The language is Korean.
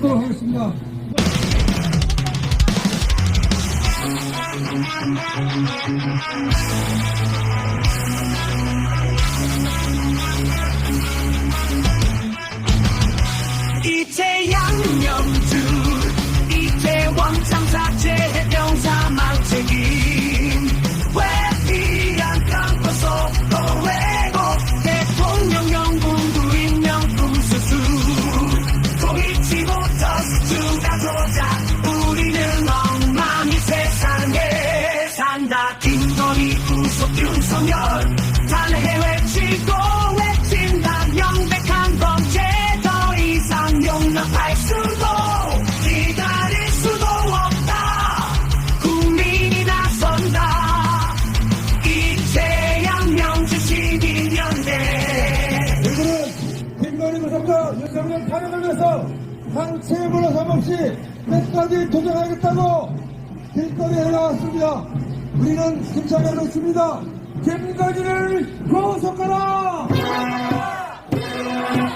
하도록 하겠습니다. 이태 김건희 구속 윤석열. 탄핵 외치고 외친다 명백한 범죄 더 이상 용납할 수도 기다릴 수도 없다. 국민이 나선다. 이태양 명주 12년대. 저희들은 김건희 구속과 윤석열 탄핵을 위해서 한치의 물러섬 없이 끝까지 도전하겠다고 길거리에 나왔습니다. 우리는 승차하겠습니다. 김건희를 구속하라!